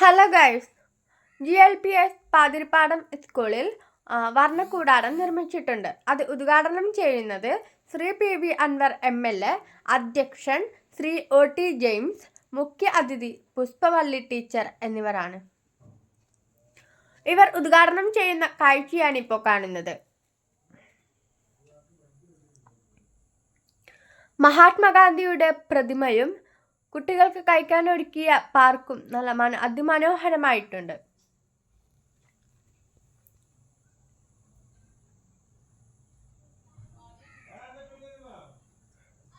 Hello guys G L P S Pathirippadam സ്കൂളിൽ വർണക്കൂടാരം നിർമ്മിച്ചിട്ടുണ്ട്. അത് ഉദ്ഘാടനം ചെയ്യുന്നത് Shri P V Anwar M L A അധ്യക്ഷൻ ശ്രീ ഒ ടി ജെയിംസ് മുഖ്യ അതിഥി പുഷ്പവള്ളി ടീച്ചർ എന്നിവരാണ്. ഇവർ ഉദ്ഘാടനം ചെയ്യുന്ന കാഴ്ചയാണ് ഇപ്പോൾ കാണുന്നത്. മഹാത്മാഗാന്ധിയുടെ പ്രതിമയും കുട്ടികൾക്ക് കഴിക്കാൻ ഒരുക്കിയ പാർക്കും നല്ല മന അതിമനോഹരമായിട്ടുണ്ട്.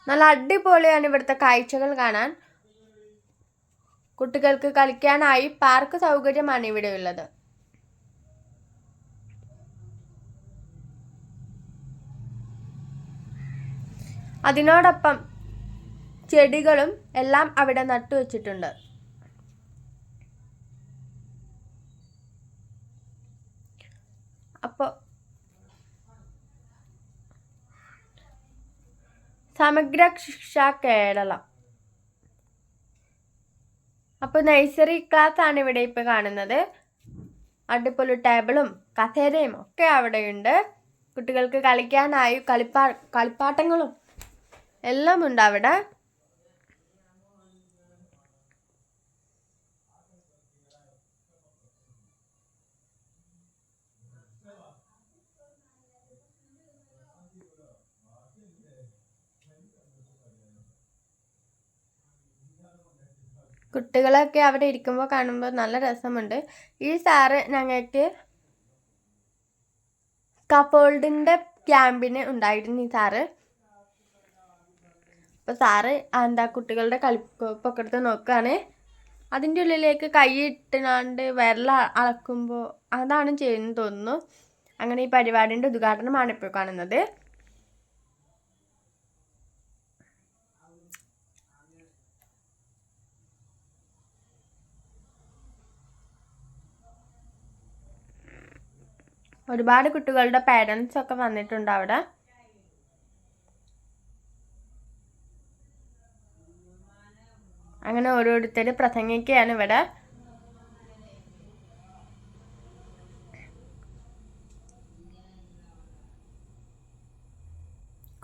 നല്ല അടിപൊളിയാണ് ഇവിടുത്തെ കാഴ്ചകൾ കാണാൻ. കുട്ടികൾക്ക് കളിക്കാനായി പാർക്ക് സൗകര്യമാണ് ഇവിടെ ഉള്ളത്. അതിനോടൊപ്പം ചെടികളും എല്ലാം അവിടെ നട്ടു വെച്ചിട്ടുണ്ട്. അപ്പോൾ സമഗ്ര ശിക്ഷ കേരള. അപ്പോൾ നഴ്സറി ക്ലാസ് ആണ് ഇവിടെ ഇപ്പോൾ കാണുന്നത്. അടിപൊളി ടേബിളും കസേരയും ഒക്കെ അവിടെയുണ്ട്. കുട്ടികൾക്ക് കളിക്കാനായി കളിപ്പാ കളിപ്പാട്ടങ്ങളും എല്ലാം ഉണ്ട് അവിടെ. കുട്ടികളൊക്കെ അവിടെ ഇരിക്കുമ്പോൾ കാണുമ്പോൾ നല്ല രസമുണ്ട്. ഈ സാറ് ഞങ്ങൾക്ക് കഫോൾഡിന്റെ ക്യാമ്പിന് ഉണ്ടായിരുന്നു ഈ സാറ്. അപ്പോൾ സാറ് എന്താ കുട്ടികളുടെ കളിപ്പൊക്കെ എടുത്ത് നോക്കുകയാണ് അതിന്റെ ഉള്ളിലേക്ക് കൈ ഇട്ടുകൊണ്ട് വിരൽ അളക്കുമ്പോൾ അതാണ് ചെയ്യുന്നത് തോന്നുന്നു. അങ്ങനെ ഈ പരിപാടിന്റെ ഉദ്ഘാടനമാണ് ഇപ്പോൾ കാണുന്നത്. ഒരുപാട് കുട്ടികളുടെ പേരൻസ് ഒക്കെ വന്നിട്ടുണ്ട് അവിടെ. അങ്ങനെ ഓരോരുത്തർ പ്രസംഗിക്കുകയാണ് ഇവിടെ.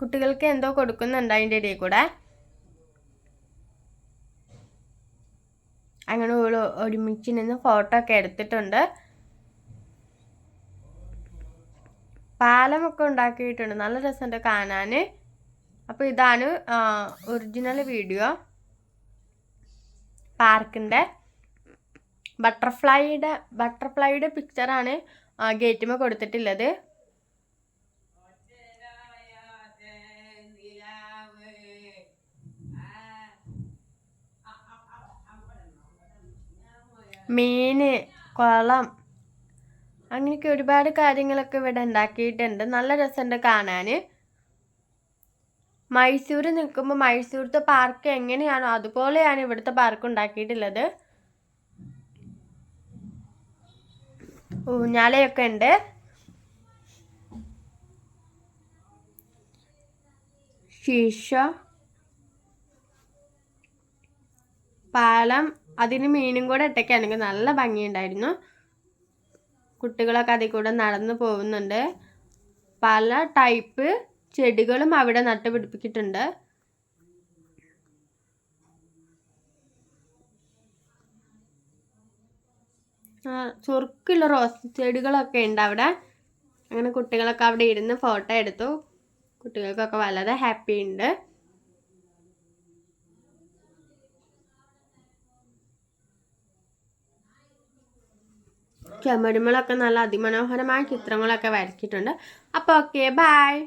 കുട്ടികൾക്ക് എന്തോ കൊടുക്കുന്നുണ്ട് അതിന്റെ ഇടയിൽ കൂടെ. അങ്ങനെ ഒരുമിച്ച് നിന്ന് ഫോട്ടോ ഒക്കെ എടുത്തിട്ടുണ്ട്. പാലമൊക്കെ ഉണ്ടാക്കിയിട്ടുണ്ട്. നല്ല രസമുണ്ട് കാണാൻ. അപ്പോൾ ഇതാണ് ഒറിജിനൽ വീഡിയോ പാർക്കിന്റെ ബട്ടർഫ്ലൈയുടെ ബട്ടർഫ്ലൈയുടെ പിക്ചറാണ് ഗേറ്റുമ കൊടുത്തിട്ടുള്ളത്. മീന് കുളം അങ്ങനെയൊക്കെ ഒരുപാട് കാര്യങ്ങളൊക്കെ ഇവിടെ ഉണ്ടാക്കിയിട്ടുണ്ട്. നല്ല രസമുണ്ട് കാണാൻ. മൈസൂർ നിൽക്കുമ്പോൾ മൈസൂരത്തെ പാർക്ക് എങ്ങനെയാണോ അതുപോലെയാണ് ഇവിടുത്തെ പാർക്ക് ഉണ്ടാക്കിയിട്ടുള്ളത്. ഊഞ്ഞാലയൊക്കെ ഉണ്ട്. ശീശ. പാലം. അതിന് മീനും കൂടെ ഇട്ടൊക്കെയാണെങ്കിൽ നല്ല ഭംഗിയുണ്ടായിരുന്നു. കുട്ടികളൊക്കെ അതിൽ കൂടെ നടന്നു പോകുന്നുണ്ട്. പല ടൈപ്പ് ചെടികളും അവിടെ നട്ടുപിടിപ്പിച്ചിട്ടുണ്ട്. ചുറുക്കുള്ള റോസ് ചെടികളൊക്കെ ഉണ്ട് അവിടെ. അങ്ങനെ കുട്ടികളൊക്കെ അവിടെ ഇരുന്ന് ഫോട്ടോ എടുത്തു. കുട്ടികൾക്കൊക്കെ വളരെ ഹാപ്പി ഉണ്ട്. ചുമരുമളൊക്കെ നല്ല അതിമനോഹരമായ ചിത്രങ്ങളൊക്കെ വരച്ചിട്ടുണ്ട്. അപ്പോൾ ഓക്കെ ബായ്